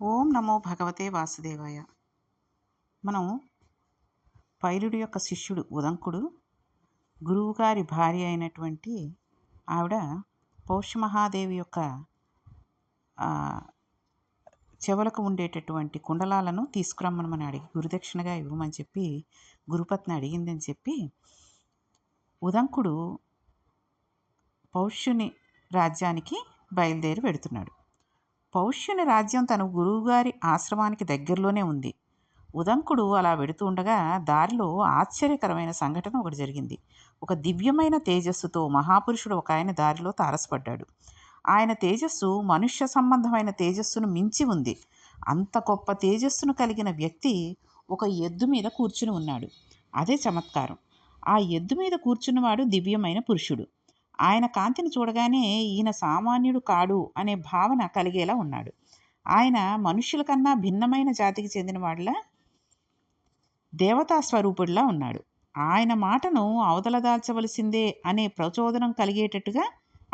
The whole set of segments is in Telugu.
ఓం నమో భగవతే వాసుదేవాయ. మనం పైరుడి యొక్క శిష్యుడు ఉదంకుడు గురువుగారి భార్య అయినటువంటి ఆవిడ పౌష్యమహాదేవి యొక్క చెవులకు ఉండేటటువంటి కుండలాలను తీసుకురమ్మని అడిగి గురుదక్షిణగా ఇవ్వమని చెప్పి గురుపత్ని అడిగిందని చెప్పి ఉదంకుడు పౌష్యుని రాజ్యానికి బయలుదేరి వెడుతున్నాడు. పౌష్యుని రాజ్యం తన గురువుగారి ఆశ్రమానికి దగ్గరలోనే ఉంది. ఉదంకుడు అలా వెడుతూ ఉండగా దారిలో ఆశ్చర్యకరమైన సంఘటన ఒకటి జరిగింది. ఒక దివ్యమైన తేజస్సుతో మహాపురుషుడు ఒక ఆయన దారిలో తారసపడ్డాడు. ఆయన తేజస్సు మనుష్య సంబంధమైన తేజస్సును మించి ఉంది. అంత గొప్ప తేజస్సును కలిగిన వ్యక్తి ఒక ఎద్దు మీద కూర్చుని ఉన్నాడు. అదే చమత్కారం. ఆ ఎద్దు మీద కూర్చున్నవాడు దివ్యమైన పురుషుడు. ఆయన కాంతిని చూడగానే ఈయన సామాన్యుడు కాడు అనే భావన కలిగేలా ఉన్నాడు. ఆయన మనుషుల కన్నా భిన్నమైన జాతికి చెందిన దేవతా స్వరూపుడిలా ఉన్నాడు. ఆయన మాటను అవతలదాల్చవలసిందే అనే ప్రచోదనం కలిగేటట్టుగా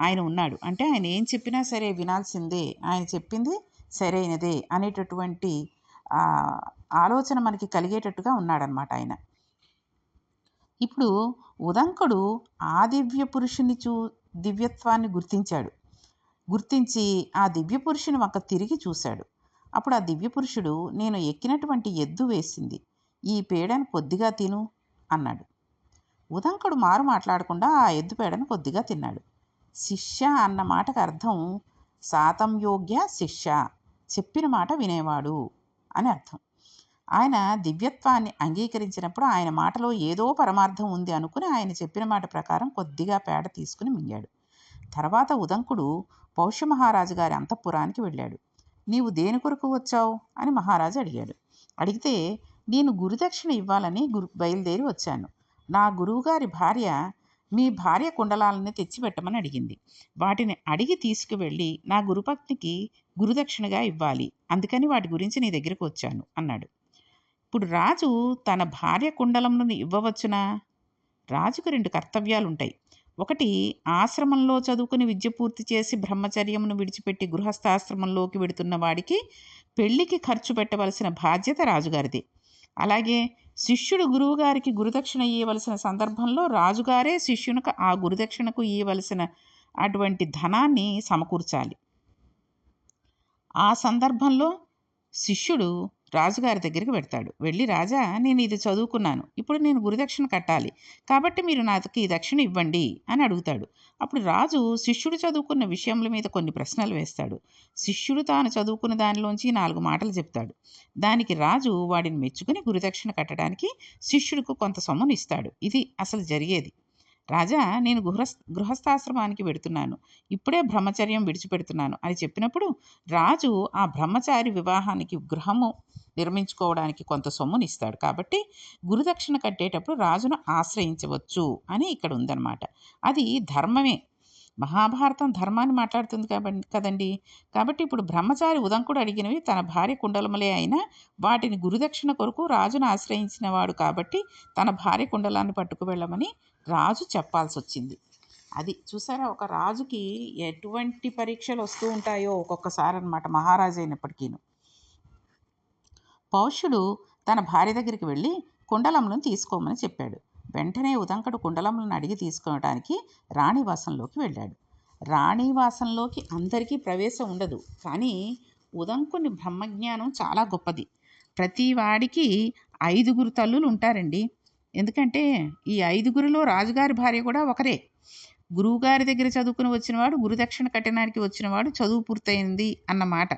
ఆయన ఉన్నాడు. అంటే ఆయన ఏం చెప్పినా సరే వినాల్సిందే ఆయన చెప్పింది సరైనదే అనేటటువంటి ఆలోచన మనకి కలిగేటట్టుగా ఉన్నాడనమాట ఆయన. ఇప్పుడు ఉదంకుడు ఆ దివ్య పురుషుని చూ దివ్యత్వాన్ని గుర్తించాడు. గుర్తించి ఆ దివ్య పురుషుని వంక తిరిగి చూశాడు. అప్పుడు ఆ దివ్య పురుషుడు నేను ఎక్కినటువంటి ఎద్దు వేసింది. ఈ పేడను కొద్దిగా తిను అన్నాడు. ఉదంకుడు మారు మాట్లాడకుండా ఆ ఎద్దు పేడను కొద్దిగా తిన్నాడు. శిష్య అన్న మాటకు అర్థం సాతం యోగ్య శిష్య. చెప్పిన మాట వినేవాడు అని అర్థం. ఆయన దివ్యత్వాన్ని అంగీకరించినప్పుడు ఆయన మాటలో ఏదో పరమార్థం ఉంది అనుకుని ఆయన చెప్పిన మాట ప్రకారం కొద్దిగా పేడ తీసుకుని మింగాడు. తర్వాత ఉదంకుడు పౌష్య మహారాజు గారి అంతఃపురానికి వెళ్ళాడు. నీవు దేని కొరకు వచ్చావు? అని మహారాజు అడిగాడు. అడిగితే నేను గురుదక్షిణ ఇవ్వాలని గురు బయలుదేరి వచ్చాను. నా గురువుగారి భార్య మీ భార్య కుండలాలని తెచ్చిపెట్టమని అడిగింది. వాటిని అడిగి తీసుకువెళ్ళి నా గురుపత్నికి గురుదక్షిణగా ఇవ్వాలి. అందుకని వాటి గురించి నీ దగ్గరకు వచ్చాను అన్నాడు. ఇప్పుడు రాజు తన భార్య కుండలంలోని ఇవ్వవచ్చునా? రాజుకు రెండు కర్తవ్యాలు ఉంటాయి ఒకటి ఆశ్రమంలో చదువుకుని విద్య పూర్తి చేసి బ్రహ్మచర్యమును విడిచిపెట్టి గృహస్థాశ్రమంలోకి వెడుతున్న వాడికి పెళ్ళికి ఖర్చు పెట్టవలసిన బాధ్యత రాజుగారిది. అలాగే శిష్యుడు గురువుగారికి గురుదక్షిణ ఇవ్వవలసిన సందర్భంలో రాజుగారే శిష్యునికి ఆ గురుదక్షిణకు ఇవ్వవలసిన అటువంటి ధనాన్ని సమకూర్చాలి. ఆ సందర్భంలో శిష్యుడు రాజుగారి దగ్గరికి వెళ్తాడు వెళ్ళి రాజా నేను ఇది చదువుకున్నాను. ఇప్పుడు నేను గురుదక్షిణ కట్టాలి. కాబట్టి మీరు నాకు ఈ దక్షిణ ఇవ్వండి అని అడుగుతాడు. అప్పుడు రాజు శిష్యుడు చదువుకున్న విషయముల మీద కొన్ని ప్రశ్నలు వేస్తాడు. శిష్యుడు తాను చదువుకున్న దానిలోంచి నాలుగు మాటలు చెప్తాడు. దానికి రాజు వాడిని మెచ్చుకుని గురుదక్షిణ కట్టడానికి శిష్యుడికి కొంత సొమ్మును ఇస్తాడు. ఇది అసలు జరిగేది. రాజా నేను గృహ గృహస్థాశ్రమానికి వెడుతున్నాను. ఇప్పుడే బ్రహ్మచర్యం విడిచిపెడుతున్నాను. అని చెప్పినప్పుడు రాజు ఆ బ్రహ్మచారి వివాహానికి గృహము నిర్మించుకోవడానికి కొంత సొమ్ముని ఇస్తాడు కాబట్టి గురుదక్షిణ కట్టేటప్పుడు రాజును ఆశ్రయించవచ్చు అని ఇక్కడ ఉందన్నమాట. అది ధర్మమే. మహాభారతం ధర్మాన్ని మాట్లాడుతుంది కాబట్టి కదండి. కాబట్టి ఇప్పుడు బ్రహ్మచారి ఉదంకుడు అడిగినవి తన భార్య కుండలములే అయినా వాటిని గురుదక్షిణ కొరకు రాజును ఆశ్రయించిన వాడు కాబట్టి తన భార్య కుండలాన్ని పట్టుకు వెళ్ళమని రాజు చెప్పాల్సి వచ్చింది అది చూసారా? ఒక రాజుకి ఎటువంటి పరీక్షలు వస్తూ ఉంటాయో ఒక్కొక్కసారి అనమాట మహారాజు అయినప్పటికీను. పౌష్యుడు తన భార్య దగ్గరికి వెళ్ళి కుండలములను తీసుకోమని చెప్పాడు. వెంటనే ఉదంకడు కుండలములను అడిగి తీసుకోవడానికి రాణివాసంలోకి వెళ్ళాడు. రాణివాసంలోకి అందరికీ ప్రవేశం ఉండదు. కానీ ఉదంకుని బ్రహ్మజ్ఞానం చాలా గొప్పది. ప్రతి వాడికి ఐదుగురు తల్లులు ఉంటారండి. ఎందుకంటే ఈ ఐదుగురిలో రాజుగారి భార్య కూడా ఒకరే. గురువుగారి దగ్గర చదువుకుని వచ్చినవాడు గురుదక్షిణ కట్టినానికి వచ్చినవాడు చదువు పూర్తయింది అన్నమాట.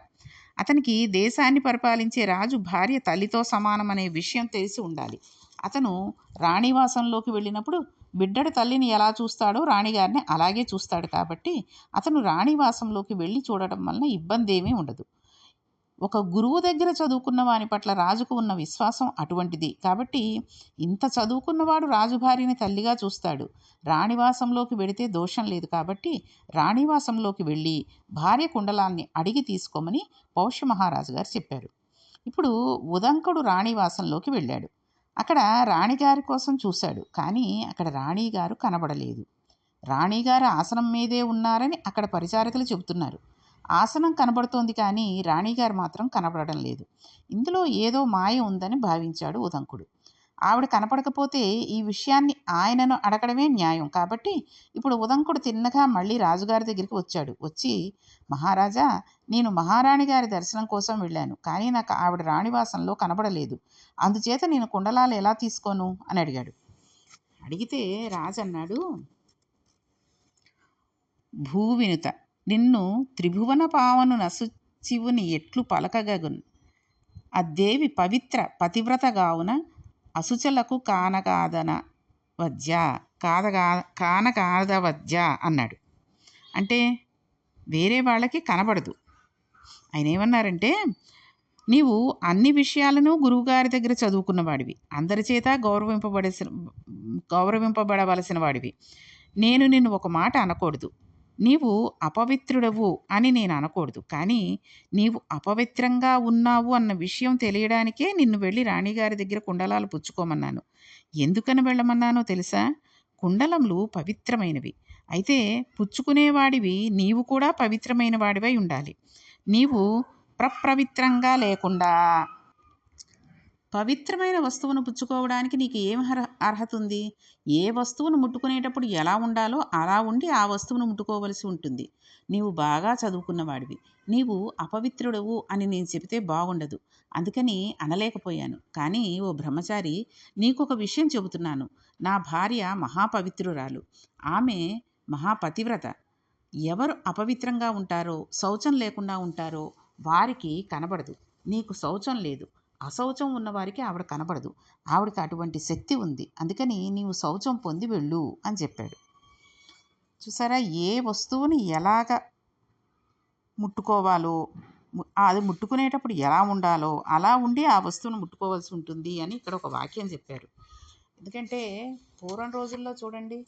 అతనికి దేశాన్ని పరిపాలించే రాజు భార్య తల్లితో సమానం అనే విషయం తెలిసి ఉండాలి. అతను రాణివాసంలోకి వెళ్ళినప్పుడు బిడ్డడు తల్లిని ఎలా చూస్తాడో రాణిగారిని అలాగే చూస్తాడు కాబట్టి అతను రాణివాసంలోకి వెళ్ళి చూడటం వలన ఇబ్బంది ఏమీ ఉండదు. ఒక గురువు దగ్గర చదువుకున్న వాని పట్ల రాజుకు ఉన్న విశ్వాసం అటువంటిది. కాబట్టి ఇంత చదువుకున్నవాడు రాజు భార్యని తల్లిగా చూస్తాడు. రాణివాసంలోకి వెడితే దోషం లేదు కాబట్టి రాణివాసంలోకి వెళ్ళి భార్య కుండలాన్ని అడిగి తీసుకోమని పౌష్య మహారాజు గారు చెప్పారు. ఇప్పుడు ఉదంకుడు రాణివాసంలోకి వెళ్ళాడు. అక్కడ రాణిగారి కోసం చూశాడు కానీ అక్కడ రాణిగారు కనబడలేదు. రాణిగారు ఆసనం మీదే ఉన్నారని అక్కడ పరిచారకులు చెబుతున్నారు. ఆసనం కనబడుతోంది కానీ రాణిగారు మాత్రం కనబడడం లేదు. ఇందులో ఏదో మాయ ఉందని భావించాడు ఉదంకుడు. ఆవిడ కనపడకపోతే ఈ విషయాన్ని ఆయనను అడగడమే న్యాయం. కాబట్టి ఇప్పుడు ఉదంకుడు తిన్నగా మళ్ళీ రాజుగారి దగ్గరికి వచ్చాడు. వచ్చి మహారాజా నేను మహారాణి గారి దర్శనం కోసం వెళ్ళాను. కానీ నాకు ఆవిడ రాణివాసంలో కనబడలేదు. అందుచేత నేను కుండలాలు ఎలా తీసుకోను? అని అడిగాడు. అడిగితే రాజు అన్నాడు భూవినుత నిన్ను త్రిభువన పావను నసుచివుని ఎట్లు పలకగగున్ అద్దేవి పవిత్ర పతివ్రతగావున అసుచలకు కానకాదన వద్య కాదగా కానకాదవజ్య అన్నాడు. అంటే వేరే వాళ్ళకి కనబడదు. ఆయన ఏమన్నారంటే నీవు అన్ని విషయాలను గురువుగారి దగ్గర చదువుకున్నవాడివి అందరి చేత గౌరవింపబడసిన గౌరవింపబడవలసిన వాడివి. నేను నిన్ను ఒక మాట అనకూడదు. నీవు అపవిత్రుడవు అని నేను అనకూడదు. కానీ నీవు అపవిత్రంగా ఉన్నావు అన్న విషయం తెలియడానికే నిన్ను వెళ్ళి రాణిగారి దగ్గర కుండలాలు పుచ్చుకోమన్నాను. ఎందుకని వెళ్ళమన్నానో తెలుసా? కుండలములు పవిత్రమైనవి. అయితే పుచ్చుకునేవాడివి నీవు కూడా పవిత్రమైన వాడివై ఉండాలి. నీవు ప్రపవిత్రంగా లేకుండా పవిత్రమైన వస్తువును పుచ్చుకోవడానికి నీకు ఏం అర్హ అర్హత ఉంది? ఏ వస్తువును ముట్టుకునేటప్పుడు ఎలా ఉండాలో అలా ఉండి ఆ వస్తువును ముట్టుకోవలసి ఉంటుంది. నీవు బాగా చదువుకున్నవాడివి. నీవు అపవిత్రుడవు అని నేను చెబితే బాగుండదు. అందుకని అనలేకపోయాను. కానీ ఓ బ్రహ్మచారి నీకు ఒక విషయం చెబుతున్నాను. నా భార్య మహాపవిత్రురాలు. ఆమె మహాపతివ్రత. ఎవరు అపవిత్రంగా ఉంటారో శౌచం లేకుండా ఉంటారో వారికి కనబడదు. నీకు శౌచం లేదు. అశౌచం ఉన్నవారికి ఆవిడ కనబడదు. ఆవిడకి అటువంటి శక్తి ఉంది. అందుకని నీవు శౌచం పొంది వెళ్ళు అని చెప్పాడు. చూసారా? ఏ వస్తువుని ఎలాగ ముట్టుకోవాలో అది ముట్టుకునేటప్పుడు ఎలా ఉండాలో అలా ఉండి ఆ వస్తువును ముట్టుకోవాల్సి ఉంటుంది అని ఇక్కడ ఒక వాక్యం చెప్పారు. ఎందుకంటే పూర్వం రోజుల్లో చూడండి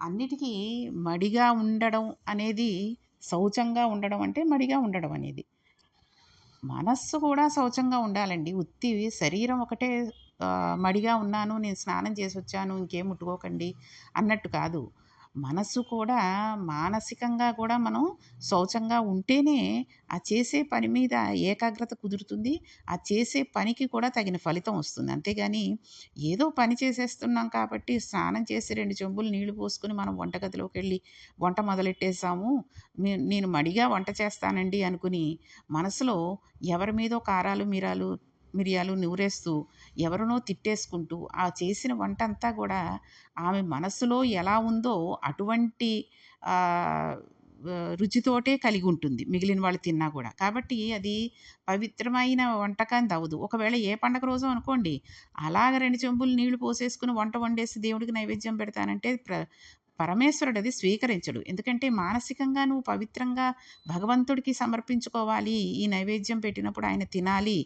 అన్నిటికీ మడిగా ఉండడం అనేది శౌచంగా ఉండడం అంటే మడిగా ఉండడం అనేది. మనస్సు కూడా శౌచంగా ఉండాలండి. ఉత్తి శరీరం ఒకటే మడిగా ఉన్నాను నేను స్నానం చేసి వచ్చాను ఇంకేం ముట్టుకోకండి అన్నట్టు కాదు. మనస్సు కూడా మానసికంగా కూడా మనం శౌచంగా ఉంటేనే ఆ చేసే పని మీద ఏకాగ్రత కుదురుతుంది. ఆ చేసే పనికి కూడా తగిన ఫలితం వస్తుంది. అంతేగాని ఏదో పని చేసేస్తున్నాం కాబట్టి స్నానం చేసి రెండు చెంబులు నీళ్ళు పోసుకుని మనం వంటగదిలోకి వెళ్ళి వంట మొదలెట్టేసాము నేను మడిగా వంట చేస్తానండి అనుకుని మనసులో ఎవరి మీదో కారాలు మీరాలు మిరియాలు నూరేస్తూ ఎవరినో తిట్టేసుకుంటూ ఆ చేసిన వంట అంతా కూడా ఆమె మనసులో ఎలా ఉందో అటువంటి రుచితోటే కలిగి ఉంటుంది మిగిలిన వాళ్ళు తిన్నా కూడా. కాబట్టి అది పవిత్రమైన వంటకం దవదు ఒకవేళ ఏ పండగ రోజు అనుకోండి అలాగ రెండు చెంబులు నీళ్ళు పోసేసుకుని వంట వండేసి దేవుడికి నైవేద్యం పెడతానంటే ప్ర పరమేశ్వరుడు అది స్వీకరించడు. ఎందుకంటే మానసికంగా నువ్వు పవిత్రంగా భగవంతుడికి సమర్పించుకోవాలి. ఈ నైవేద్యం పెట్టినప్పుడు ఆయన తినాలి.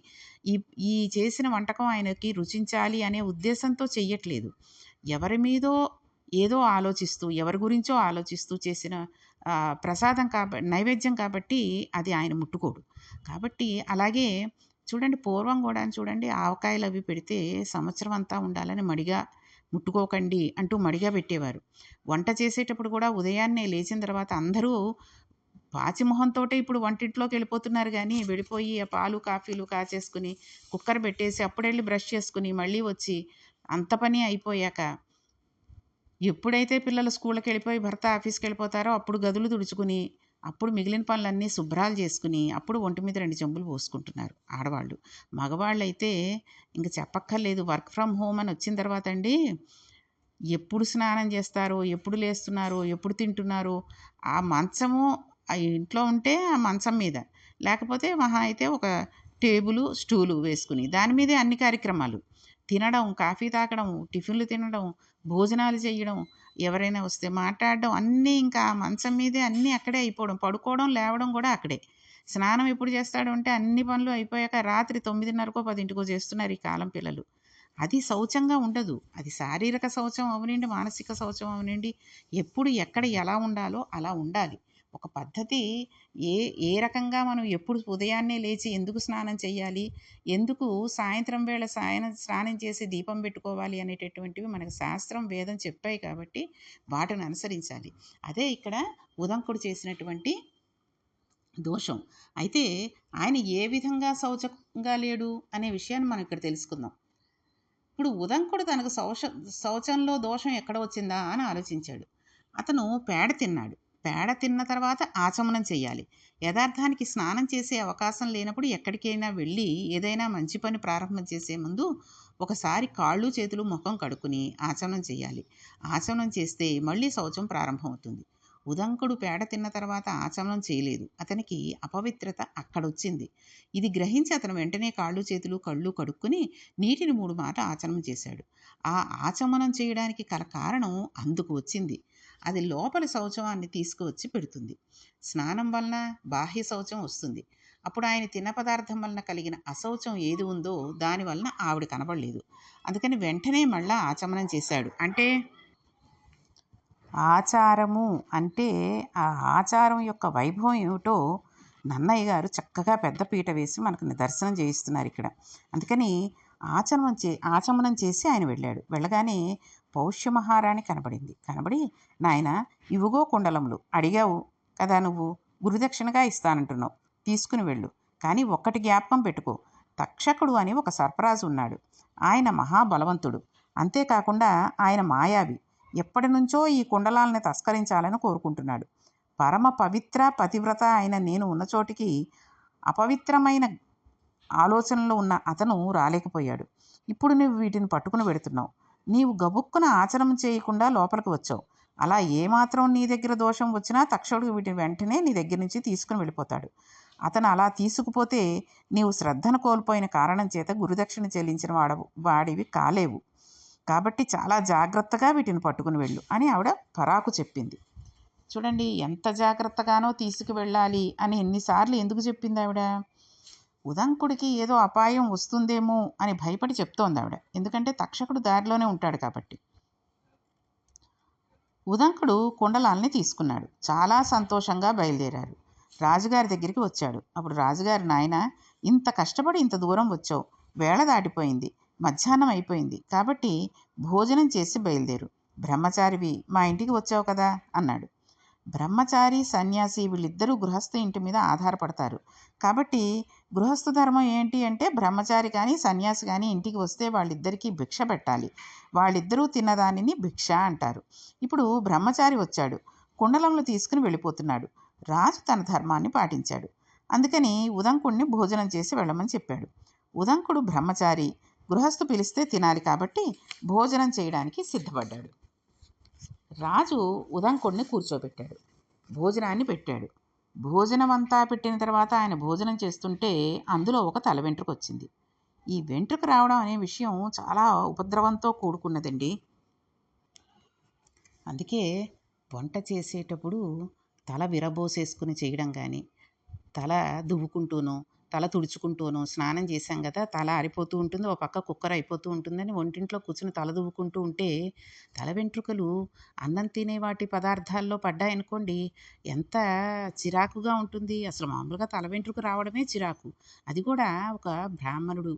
ఈ ఈ చేసిన వంటకం ఆయనకి రుచించాలి అనే ఉద్దేశంతో చెయ్యట్లేదు. ఎవరి మీదో ఏదో ఆలోచిస్తూ ఎవరి గురించో ఆలోచిస్తూ చేసిన ప్రసాదం కాబట్టి నైవేద్యం కాబట్టి అది ఆయన ముట్టుకోడు. కాబట్టి అలాగే చూడండి పూర్వం కూడా చూడండి ఆవకాయలు అవి పెడితే సంవత్సరం అంతా ఉండాలని మడిగా ముట్టుకోకండి అంటూ మడిగా పెట్టేవారు. వంట చేసేటప్పుడు కూడా ఉదయాన్నే లేచిన తర్వాత అందరూ పాచిమొహంతోటే ఇప్పుడు వంటింట్లోకి వెళ్ళిపోతున్నారు కానీ వెళ్ళిపోయి ఆ పాలు కాఫీలు కాచేసుకుని కుక్కర్ పెట్టేసి అప్పుడెళ్ళి బ్రష్ చేసుకుని మళ్ళీ వచ్చి అంత పని అయిపోయాక ఎప్పుడైతే పిల్లలు స్కూల్కి వెళ్ళిపోయి భర్త ఆఫీస్కి వెళ్ళిపోతారో అప్పుడు గదులు తుడుచుకుని అప్పుడు మిగిలిన పనులన్నీ శుభ్రాలు చేసుకుని అప్పుడు ఒంటి మీద రెండు చెంబులు పోసుకుంటున్నారు ఆడవాళ్ళు. మగవాళ్ళు అయితే ఇంక చెప్పక్కర్లేదు వర్క్ ఫ్రమ్ హోమ్ అని వచ్చిన తర్వాత అండి ఎప్పుడు స్నానం చేస్తారో ఎప్పుడు లేస్తున్నారో ఎప్పుడు తింటున్నారో ఆ మంచము ఆ ఇంట్లో ఉంటే ఆ మంచం మీద. లేకపోతే మహా అయితే ఒక టేబుల్ స్టూలు వేసుకుని దాని మీదే అన్ని కార్యక్రమాలు. తినడం కాఫీ తాగడం టిఫిన్లు తినడం భోజనాలు చేయడం ఎవరైనా వస్తే మాట్లాడడం అన్నీ ఇంకా మంచం మీదే అన్నీ అక్కడే అయిపోవడం. పడుకోవడం లేవడం కూడా అక్కడే. స్నానం ఎప్పుడు చేస్తాడు అంటే అన్ని పనులు అయిపోయాక రాత్రి తొమ్మిదిన్నరకో పదింటికో చేస్తున్నారు ఈ కాలం పిల్లలు. అది శౌచంగా ఉండదు. అది శారీరక శౌచం అవనండి మానసిక శౌచం అవనండి ఎప్పుడు ఎక్కడ ఎలా ఉండాలో అలా ఉండాలి. ఒక పద్ధతి ఏ ఏ రకంగా మనం ఎప్పుడు ఉదయాన్నే లేచి ఎందుకు స్నానం చేయాలి? ఎందుకు సాయంత్రం వేళ సాయన స్నానం చేసి దీపం పెట్టుకోవాలి అనేటటువంటివి మనకు శాస్త్రం వేదం చెప్పాయి కాబట్టి వాటిని అనుసరించాలి. అదే ఇక్కడ ఉదంకుడు చేసినటువంటి దోషం. అయితే ఆయన ఏ విధంగా శౌచంగా లేడు అనే విషయాన్ని మనం ఇక్కడ తెలుసుకుందాం. ఇప్పుడు ఉదంకుడు తనకు శౌచ శౌచంలో దోషం ఎక్కడ వచ్చిందా అని ఆలోచించాడు. అతను పేడ తిన్నాడు. పేడ తిన్న తర్వాత ఆచమనం చేయాలి. యథార్థానికి స్నానం చేసే అవకాశం లేనప్పుడు ఎక్కడికైనా వెళ్ళి ఏదైనా మంచి పని ప్రారంభం చేసే ముందు ఒకసారి కాళ్ళు చేతులు ముఖం కడుక్కుని ఆచమనం చేయాలి. ఆచమనం చేస్తే మళ్ళీ శౌచం ప్రారంభమవుతుంది. ఉదంకుడు పేడ తిన్న తర్వాత ఆచమనం చేయలేదు. అతనికి అపవిత్రత అక్కడొచ్చింది. ఇది గ్రహించి అతను వెంటనే కాళ్ళు చేతులు కళ్ళు కడుక్కుని నీటిని మూడు మాట ఆచమనం చేశాడు. ఆ ఆచమనం చేయడానికి కల కారణం అందుకు వచ్చింది. అది లోపలి శౌచవాన్ని తీసుకువచ్చి పెడుతుంది. స్నానం వలన బాహ్య శౌచం వస్తుంది. అప్పుడు ఆయన తిన్న పదార్థం వలన కలిగిన అశౌచం ఏది ఉందో దాని వలన ఆవిడ కనబడలేదు. అందుకని వెంటనే మళ్ళా ఆచమనం చేశాడు. అంటే ఆచారము అంటే ఆ ఆచారం యొక్క వైభవం ఏమిటో నన్నయ్య గారు చక్కగా పెద్ద పీట వేసి మనకు దర్శనం చేయిస్తున్నారు ఇక్కడ. అందుకని ఆచమనం చే ఆచమనం చేసి ఆయన వెళ్ళాడు. వెళ్ళగానే పౌష్యమహారాణి కనబడింది. కనబడి నాయన ఇవిగో కుండలములు. అడిగావు కదా నువ్వు? గురుదక్షిణగా ఇస్తానంటున్నావు. తీసుకుని వెళ్ళు. కానీ ఒక్కటి జ్ఞాపకం పెట్టుకో. తక్షకుడు అని ఒక సర్పరాజు ఉన్నాడు. ఆయన మహాబలవంతుడు. అంతేకాకుండా ఆయన మాయావి. ఎప్పటి నుంచో ఈ కుండలాలని తస్కరించాలని కోరుకుంటున్నాడు. పరమ పవిత్ర పతివ్రత అయిన నేను ఉన్న చోటికి అపవిత్రమైన ఆలోచనలో ఉన్న అతను రాలేకపోయాడు. ఇప్పుడు నువ్వు వీటిని పట్టుకుని పెడుతున్నావు నీవు గబుక్కున ఆచరణ చేయకుండా లోపలికి వచ్చావు. అలా ఏమాత్రం నీ దగ్గర దోషం వచ్చినా తక్షకుడు వీటిని వెంటనే నీ దగ్గర నుంచి తీసుకుని వెళ్ళిపోతాడు. అతను అలా తీసుకుపోతే నీవు శ్రద్ధను కోల్పోయిన కారణం చేత గురుదక్షిణ చెల్లించిన వాడవు వాడివి కాలేవు. కాబట్టి చాలా జాగ్రత్తగా వీటిని పట్టుకుని వెళ్ళు అని ఆవిడ పరాకు చెప్పింది. చూడండి ఎంత జాగ్రత్తగానో తీసుకువెళ్ళాలి అని ఎన్నిసార్లు ఎందుకు చెప్పింది ఆవిడ? ఉదంకుడికి ఏదో అపాయం వస్తుందేమో అని భయపడి చెప్తోంది ఆవిడ. ఎందుకంటే తక్షకుడు దారిలోనే ఉంటాడు కాబట్టి. ఉదంకుడు కుండలాల్ని తీసుకున్నాడు. చాలా సంతోషంగా బయలుదేరారు. రాజుగారి దగ్గరికి వచ్చాడు. అప్పుడు రాజుగారి నాయన ఇంత కష్టపడి ఇంత దూరం వచ్చావు. వేళ దాటిపోయింది. మధ్యాహ్నం అయిపోయింది. కాబట్టి భోజనం చేసి బయలుదేరు. బ్రహ్మచారివి మా ఇంటికి వచ్చావు కదా అన్నాడు. బ్రహ్మచారి సన్యాసి వీళ్ళిద్దరూ గృహస్థ ఇంటి మీద ఆధారపడతారు. కాబట్టి గృహస్థ ధర్మం ఏంటి అంటే బ్రహ్మచారి కానీ సన్యాసి కానీ ఇంటికి వస్తే వాళ్ళిద్దరికీ భిక్ష పెట్టాలి. వాళ్ళిద్దరూ తిన్నదానిని భిక్ష అంటారు. ఇప్పుడు బ్రహ్మచారి వచ్చాడు. కుండలంలో తీసుకుని వెళ్ళిపోతున్నాడు. రాజు తన ధర్మాన్ని పాటించాడు. అందుకని ఉదంకుడిని భోజనం చేసి వెళ్ళమని చెప్పాడు. ఉదంకుడు బ్రహ్మచారి గృహస్థు పిలిస్తే తినాలి కాబట్టి భోజనం చేయడానికి సిద్ధపడ్డాడు. రాజు ఉదంకుడిని కూర్చోబెట్టాడు. భోజనాన్ని పెట్టాడు. భోజనం అంతా పెట్టిన తర్వాత ఆయన భోజనం చేస్తుంటే అందులో ఒక తల వెంట్రుక వచ్చింది ఈ వెంట్రుక రావడం అనే విషయం చాలా ఉపద్రవంతో కూడుకున్నదండి. అందుకే వంట చేసేటప్పుడు తల విరబోసేసుకుని చేయడం కానీ తల దువ్వుకుంటూనో తల తుడుచుకుంటూను స్నానం చేశాం కదా తల ఆరిపోతూ ఉంటుంది ఒక పక్క కుక్కర్ అయిపోతూ ఉంటుందని వంటింట్లో కూర్చుని తల దువ్వుకుంటూ ఉంటే తల వెంట్రుకలు అన్నం తినే వాటి పదార్థాల్లో పడ్డాయనుకోండి ఎంత చిరాకుగా ఉంటుంది. అసలు మామూలుగా తల వెంట్రుక రావడమే చిరాకు. అది కూడా ఒక బ్రాహ్మణుడు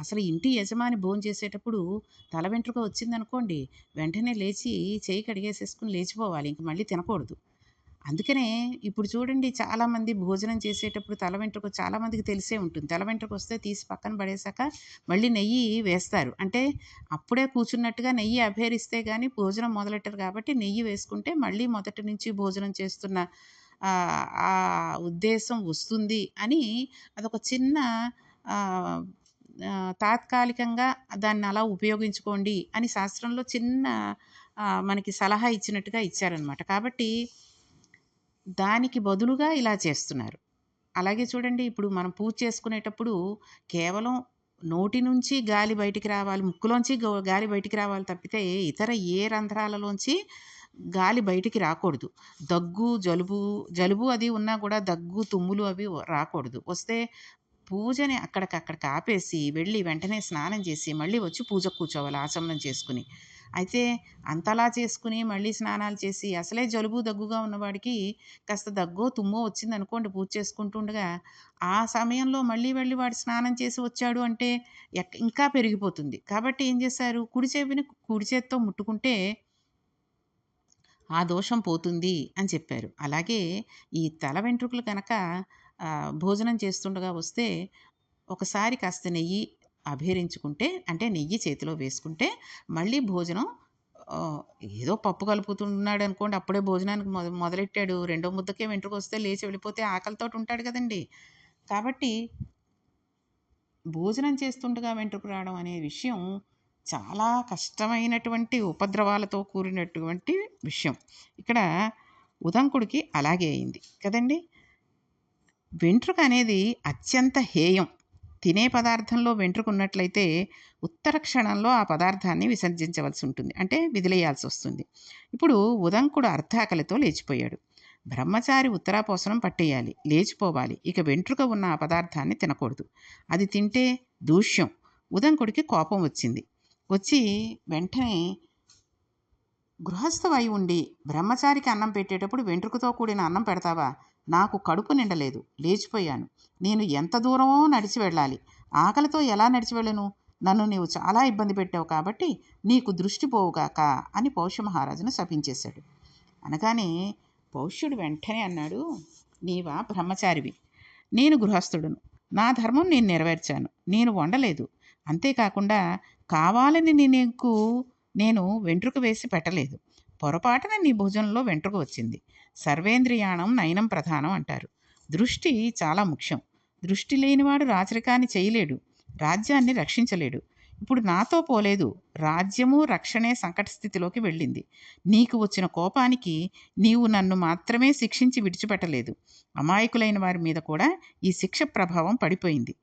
అసలు ఇంటి యజమాని భోజనం చేసేటప్పుడు తల వెంట్రుక వచ్చిందనుకోండి వెంటనే లేచి చేయి కడిగేసేసుకుని లేచిపోవాలి ఇంక మళ్ళీ తినకూడదు. అందుకనే ఇప్పుడు చూడండి చాలామంది భోజనం చేసేటప్పుడు తల వెంట్రుక చాలామందికి తెలిసే ఉంటుంది. తల వెంట్రుక వస్తే తీసి పక్కన పడేశాక మళ్ళీ నెయ్యి వేస్తారు. అంటే అప్పుడే కూర్చున్నట్టుగా నెయ్యి అభేరిస్తే కానీ భోజనం మొదలెట్టరు కాబట్టి నెయ్యి వేసుకుంటే మళ్ళీ మొదటి నుంచి భోజనం చేస్తున్న ఆ ఉద్దేశం వస్తుంది అని అదొక చిన్న తాత్కాలికంగా దాన్ని అలా ఉపయోగించుకోండి అని శాస్త్రంలో చిన్న మనకి సలహా ఇచ్చినట్టుగా ఇచ్చారనమాట కాబట్టి దానికి బదులుగా ఇలా చేస్తున్నారు. అలాగే చూడండి ఇప్పుడు మనం పూజ చేసుకునేటప్పుడు కేవలం నోటి నుంచి గాలి బయటికి రావాలి ముక్కులోంచి గాలి బయటికి రావాలి తప్పితే ఇతర ఏ రంధ్రాలలోంచి గాలి బయటికి రాకూడదు. దగ్గు జలుబు జలుబు అది ఉన్నా కూడా దగ్గు తుమ్ములు అవి రాకూడదు. వస్తే పూజని అక్కడికక్కడికి ఆపేసి వెళ్ళి వెంటనే స్నానం చేసి మళ్ళీ వచ్చి పూజ కూర్చోవాలి ఆచమనం చేసుకుని. అయితే అంతలా చేసుకుని మళ్ళీ స్నానాలు చేసి అసలే జలుబు దగ్గుగా ఉన్నవాడికి కాస్త దగ్గో తుమ్మో వచ్చిందనుకోండి పూజ చేసుకుంటుండగా ఆ సమయంలో మళ్ళీ వెళ్ళి వాడు స్నానం చేసి వచ్చాడు అంటే ఇంకా పెరిగిపోతుంది. కాబట్టి ఏం చేశారు? కుడి చేతిని కుడి చేత్తో ముట్టుకుంటే ఆ దోషం పోతుంది అని చెప్పారు. అలాగే ఈ తల వెంట్రుకలు కనుక భోజనం చేస్తుండగా వస్తే ఒకసారి కాస్త నెయ్యి అభేరించుకుంటే అంటే నెయ్యి చేతిలో వేసుకుంటే మళ్ళీ భోజనం ఏదో పప్పు కలుపుతున్నాడు అనుకోండి అప్పుడే భోజనానికి మొద మొదలెట్టాడు. రెండో ముద్దకే వెంట్రుకు వస్తే లేచి వెళ్ళిపోతే ఆకలితో ఉంటాడు కదండి. కాబట్టి భోజనం చేస్తుండగా వెంట్రుకు రావడం అనే విషయం చాలా కష్టమైనటువంటి ఉపద్రవాలతో కూడినటువంటి విషయం. ఇక్కడ ఉదంకుడికి అలాగే అయింది కదండి. వెంట్రుక అనేది అత్యంత హేయం. తినే పదార్థంలో వెంట్రుకున్నట్లయితే ఉత్తర క్షణంలో ఆ పదార్థాన్ని విసర్జించవలసి ఉంటుంది. అంటే విదిలేయాల్సి వస్తుంది. ఇప్పుడు ఉదంకుడు అర్ధాకలితో లేచిపోయాడు. బ్రహ్మచారి ఉత్తరాపోసనం పట్టేయాలి. లేచిపోవాలి. ఇక వెంట్రుక ఉన్న ఆ పదార్థాన్ని తినకూడదు. అది తింటే దూష్యం. ఉదంకుడికి కోపం వచ్చింది. వచ్చి వెంటనే గృహస్థువై ఉండి బ్రహ్మచారికి అన్నం పెట్టేటప్పుడు వెంట్రుకతో కూడిన అన్నం పెడతావా? నాకు కడుపు నిండలేదు. లేచిపోయాను. నేను ఎంత దూరమో నడిచి వెళ్ళాలి. ఆకలితో ఎలా నడిచి వెళ్ళను? నన్ను నీవు చాలా ఇబ్బంది పెట్టావు కాబట్టి నీకు దృష్టి పోవుగాక అని పౌష్య మహారాజును శపించేశాడు. అనగానే పౌష్యుడు వెంటనే అన్నాడు నీవా బ్రహ్మచారివి. నేను గృహస్థుడును. నా ధర్మం నేను నెరవేర్చాను. నేను వండలేదు. అంతేకాకుండా కావాలని నేను నీకు నేను వెంట్రుక వేసి పెట్టలేదు. పొరపాటున నీ భుజంలో వెంట్రుక వచ్చింది. సర్వేంద్రియాణం నయనం ప్రధానం అంటారు. దృష్టి చాలా ముఖ్యం. దృష్టి లేనివాడు రాచరికాన్ని చేయలేడు. రాజ్యాన్ని రక్షించలేడు. ఇప్పుడు నాతో పోలేదు. రాజ్యము రక్షణే సంకట స్థితిలోకి వెళ్ళింది. నీకు వచ్చిన కోపానికి నీవు నన్ను మాత్రమే శిక్షించి విడిచిపెట్టలేదు. అమాయకులైన వారి మీద కూడా ఈ శిక్ష ప్రభావం పడిపోయింది.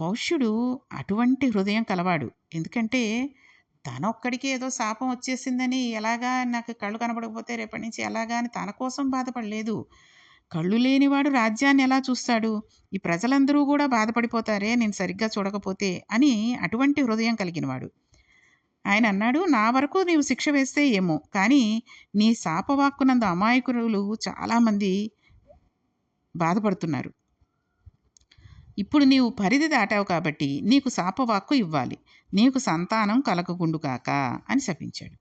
పౌష్యుడు అటువంటి హృదయం కలవాడు. ఎందుకంటే తనొక్కడికి ఏదో శాపం వచ్చేసిందని ఎలాగా నాకు కళ్ళు కనబడకపోతే రేపటి నుంచి ఎలాగా అని తన కోసం బాధపడలేదు. కళ్ళు లేనివాడు రాజ్యాన్ని ఎలా చూస్తాడు? ఈ ప్రజలందరూ కూడా బాధపడిపోతారే నేను సరిగ్గా చూడకపోతే అని అటువంటి హృదయం కలిగినవాడు. ఆయన అన్నాడు నా వరకు నీవు శిక్ష వేస్తే ఏమో కానీ నీ శాపవాక్కునందు అమాయకులు చాలామంది బాధపడుతున్నారు. ఇప్పుడు నీవు పరిధి దాటావు కాబట్టి నీకు శాపవాక్కు ఇవ్వాలి. నీకు సంతానం కలగకుండుగాక అని శపించాడు.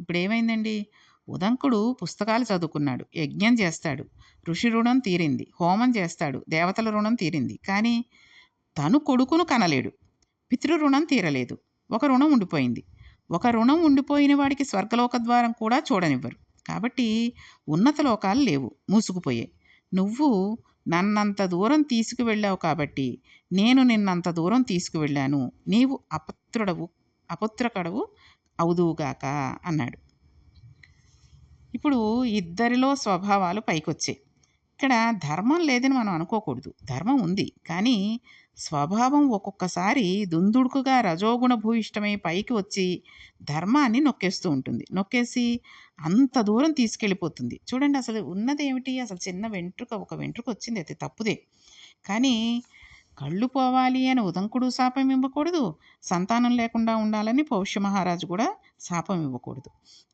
ఇప్పుడు ఏమైందండి ఉదంకుడు పుస్తకాలు చదువుకున్నాడు యజ్ఞం చేస్తాడు ఋషి రుణం తీరింది హోమం చేస్తాడు దేవతల రుణం తీరింది. కానీ తను కొడుకును కనలేడు పితృ రుణం తీరలేదు ఒక రుణం ఉండిపోయింది. ఒక రుణం ఉండిపోయిన వాడికి స్వర్గలోక ద్వారం కూడా చూడనివ్వరు. కాబట్టి ఉన్నత లోకాలు లేవు మూసుకుపోయాయి. నువ్వు నన్నంత దూరం తీసుకువెళ్ళావు కాబట్టి నేను నిన్నంత దూరం తీసుకువెళ్ళాను. నీవు అపత్రుడవు అపుత్రకడవు అవుదువుగాక అన్నాడు. ఇప్పుడు ఇద్దరిలో స్వభావాలు పైకొచ్చాయి. ఇక్కడ ధర్మం లేదని మనం అనుకోకూడదు. ధర్మం ఉంది. కానీ స్వభావం ఒక్కొక్కసారి దుందుడుకుగా రజోగుణ భూయిష్టమై పైకి వచ్చి ధర్మాన్ని నొక్కేస్తూ ఉంటుంది. నొక్కేసి అంత దూరం తీసుకెళ్ళిపోతుంది. చూడండి అసలు ఉన్నది ఏమిటి అసలు చిన్న వెంట్రుక ఒక వెంట్రుక వచ్చింది. అయితే తప్పుదే. కానీ కళ్ళు పోవాలి అని ఉదంకుడు శాపం ఇవ్వకూడదు. సంతానం లేకుండా ఉండాలని పౌష్య మహారాజు కూడా శాపం ఇవ్వకూడదు.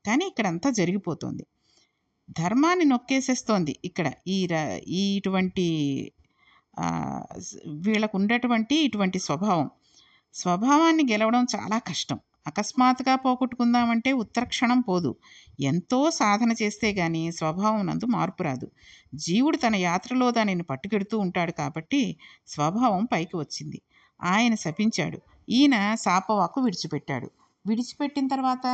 కానీ ఇక్కడంతా జరిగిపోతుంది. ధర్మాన్ని నొక్కేసేస్తోంది ఇక్కడ. ఈ ర ఈ ఇటువంటి వీళ్ళకు ఉండేటువంటి ఇటువంటి స్వభావం. స్వభావాన్ని గెలవడం చాలా కష్టం. అకస్మాత్తుగా పోగొట్టుకుందామంటే ఉత్తర క్షణం పోదు. ఎంతో సాధన చేస్తే గాని స్వభావం నందు మార్పు రాదు. జీవుడు తన యాత్రలో దానిని పట్టుకెడుతూ ఉంటాడు కాబట్టి స్వభావం పైకి వచ్చింది. ఆయన శపించాడు. ఈయన శాపవాకు విడిచిపెట్టాడు. విడిచిపెట్టిన తర్వాత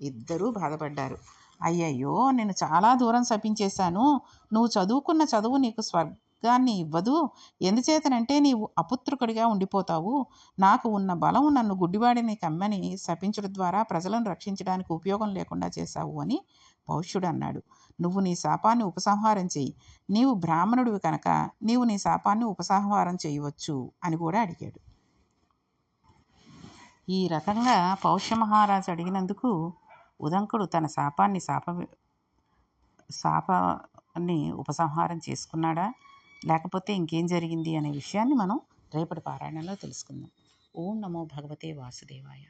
ఇద్దరూ బాధపడ్డారు. అయ్యయ్యో నేను చాలా దూరం శపించేశాను. నువ్వు చదువుకున్న చదువు నీకు స్వర్గాన్ని ఇవ్వదు. ఎందుచేతనంటే నీవు అపుత్రుకుడిగా ఉండిపోతావు. నాకు ఉన్న బలం నన్ను గుడ్డివాడిని కమ్మని శపించడం ద్వారా ప్రజలను రక్షించడానికి ఉపయోగం లేకుండా చేశావు అని పౌష్యుడు అన్నాడు. నువ్వు నీ శాపాన్ని ఉపసంహారం చెయ్యి నీవు బ్రాహ్మణుడివి కనుక నీవు నీ శాపాన్ని ఉపసంహారం చేయవచ్చు అని కూడా అడిగాడు. ఈ రకంగా పౌష్య మహారాజు అడిగినందుకు ఉదంకుడు తన శాపాన్ని శాప శాపాన్ని ఉపసంహారం చేసుకున్నాడా? లేకపోతే ఇంకేం జరిగింది? అనే విషయాన్ని మనం రేపటి పారాయణంలో తెలుసుకుందాం. ఓం నమో భగవతే వాసుదేవాయ.